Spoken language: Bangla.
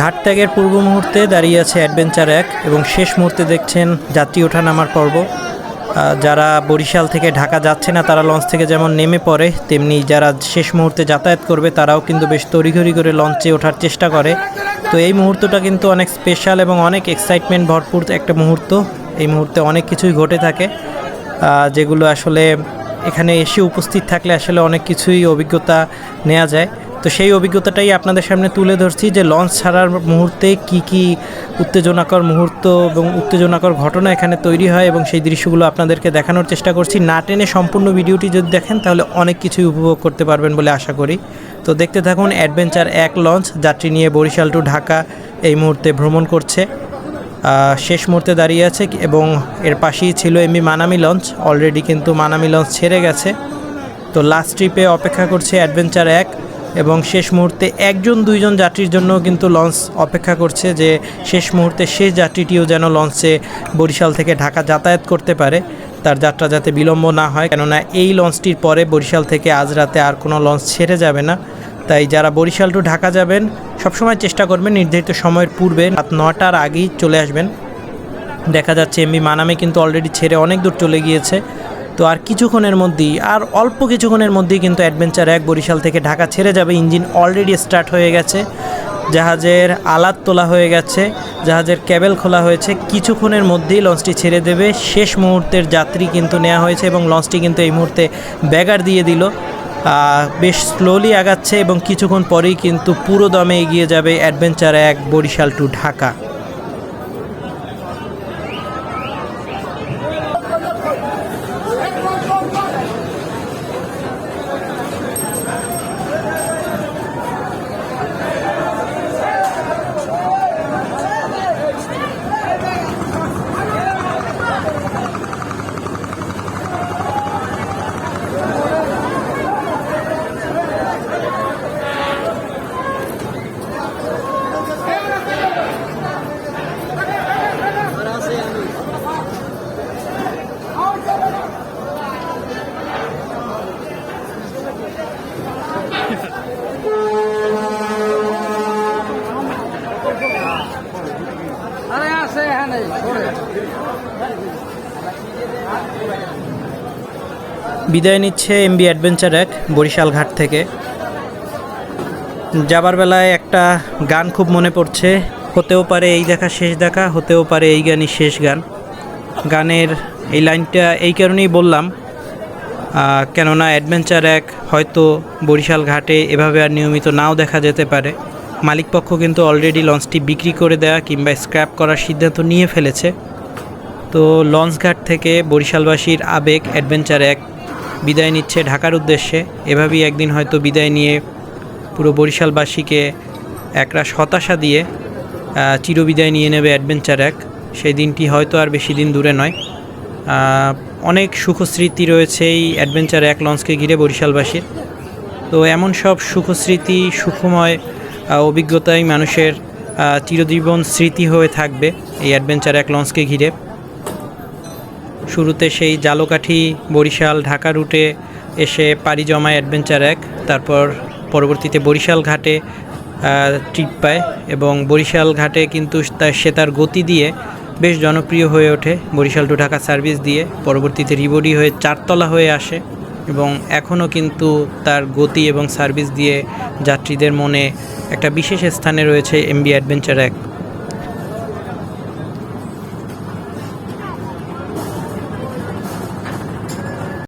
ঘাট ত্যাগের পূর্ব মুহূর্তে দাঁড়িয়ে আছে অ্যাডভেঞ্চার এক এবং শেষ মুহূর্তে দেখছেন যাত্রী ওঠা নামার পর্ব যারা বরিশাল থেকে ঢাকা যাচ্ছে না, তারা লঞ্চ থেকে যেমন নেমে পড়ে, তেমনি যারা শেষ মুহূর্তে যাতায়াত করবে, তারাও কিন্তু বেশ তড়িঘড়ি করে লঞ্চে ওঠার চেষ্টা করে। তো এই মুহূর্তটা কিন্তু অনেক স্পেশাল এবং অনেক এক্সাইটমেন্ট ভরপুর একটা মুহূর্ত। এই মুহূর্তে অনেক কিছুই ঘটে থাকে যেগুলো আসলে এখানে এসে উপস্থিত থাকলে আসলে অনেক কিছুই অভিজ্ঞতা নেওয়া যায়। তো সেই অভিজ্ঞতাটাই আপনাদের সামনে তুলে ধরছি যে লঞ্চ ছাড়ার মুহূর্তে কি কি উত্তেজনাকর মুহূর্ত এবং উত্তেজনাকর ঘটনা এখানে তৈরি হয় এবং সেই দৃশ্যগুলো আপনাদেরকে দেখানোর চেষ্টা করছি। না টেনে সম্পূর্ণ ভিডিওটি যদি দেখেন, তাহলে অনেক কিছুই উপভোগ করতে পারবেন বলে আশা করি। তো দেখতে থাকুন, অ্যাডভেঞ্চার এক লঞ্চ, যাত্রী নিয়ে বরিশাল টু ঢাকা এই মুহূর্তে ভ্রমণ করছে। শেষ মুহূর্তে দাঁড়িয়ে আছে এবং এর পাশেই ছিল এমনি মানামি লঞ্চ, অলরেডি কিন্তু মানামি লঞ্চ ছেড়ে গেছে। তো লাস্ট ট্রিপে অপেক্ষা করছে অ্যাডভেঞ্চার এক। এবং শেষ মুহূর্তে একজন, দুইজন যাত্রীর জন্য কিন্তু লঞ্চ অপেক্ষা করছে যে শেষ মুহূর্তে শেষ যাত্রীটিও যেন লঞ্চে বরিশাল থেকে ঢাকা যাতায়াত করতে পারে। তার যাত্রা যাতে বিলম্ব না হয়, কেননা এই লঞ্চটির পরে বরিশাল থেকে আজ রাতে আর কোনো লঞ্চ ছেড়ে যাবে না। তাই যারা বরিশাল টু ঢাকা যাবেন, সবসময় চেষ্টা করবেন নির্ধারিত সময়ের পূর্বে রাত নটার আগেই চলে আসবেন। দেখা যাচ্ছে, এমবি মানামে কিন্তু অলরেডি ছেড়ে অনেক দূর চলে গিয়েছে। তো আর কিছুক্ষণের মধ্যেই, আর অল্প কিছুক্ষণের মধ্যেই কিন্তু অ্যাডভেঞ্চার এক বরিশাল থেকে ঢাকা ছেড়ে যাবে। ইঞ্জিন অলরেডি স্টার্ট হয়ে গেছে। জাহাজের আলাত তোলা হয়ে গেছে। জাহাজের ক্যাবেল খোলা হয়েছে। কিছুক্ষণের মধ্যেই লঞ্চটি ছেড়ে দেবে। শেষ মুহূর্তের যাত্রী কিন্তু নেওয়া হয়েছে এবং লঞ্চটি কিন্তু এই মুহূর্তে ব্যাগার দিয়ে দিল। বেশ স্লোলি আগাচ্ছে এবং কিছুক্ষণ পরেই কিন্তু পুরো দমে এগিয়ে যাবে অ্যাডভেঞ্চার এক বরিশাল টু ঢাকা। বিদায় নিচ্ছে এমবি অ্যাডভেঞ্চার এক বরিশাল ঘাট থেকে। যাবার বেলায় একটা গান খুব মনে পড়ছে। হতেও পারে এই দেখা শেষ দেখা, হতেও পারে এই গানই শেষ গান। গানের এই লাইনটা এই কারণেই বললাম কেননা অ্যাডভেঞ্চার এক হয়তো বরিশাল ঘাটে এভাবে আর নিয়মিত নাও দেখা যেতে পারে। মালিকপক্ষ কিন্তু অলরেডি লঞ্চটি বিক্রি করে দেওয়া কিংবা স্ক্র্যাপ করার সিদ্ধান্ত নিয়ে ফেলেছে। তো লঞ্চঘাট থেকে বরিশালবাসীর আবেগ অ্যাডভেঞ্চার এক। বিদায় নিচ্ছে ঢাকার উদ্দেশ্যে। এভাবেই একদিন হয়তো বিদায় নিয়ে পুরো বরিশালবাসীকে একরাশ হতাশা দিয়ে চিরবিদায় নিয়ে নেবে অ্যাডভেঞ্চার এক। সেই দিনটি হয়তো আর বেশি দিন দূরে নয়। অনেক সুখস্মৃতি রয়েছে এই অ্যাডভেঞ্চার এক লঞ্চকে ঘিরে বরিশালবাসীর। তো এমন সব সুখস্মৃতি, সুখময় অভিজ্ঞতাই মানুষের চিরজীবন স্মৃতি হয়ে থাকবে এই অ্যাডভেঞ্চার এক লঞ্চকে ঘিরে। শুরুতে সেই জালকাঠি, বরিশাল, ঢাকা রুটে এসে পাড়ি জমায় অ্যাডভেঞ্চার এক, তারপর পরবর্তীতে বরিশাল ঘাটে ট্রিপ পায় এবং বরিশাল ঘাটে কিন্তু সে তার গতি দিয়ে বেশ জনপ্রিয় হয়ে ওঠে। বরিশাল টু ঢাকা সার্ভিস দিয়ে পরবর্তীতে রিবডি হয়ে চারতলা হয়ে আসে। এবং এখনও কিন্তু তার গতি এবং সার্ভিস দিয়ে যাত্রীদের মনে একটা বিশেষ স্থানে রয়েছে এমবি অ্যাডভেঞ্চার এক।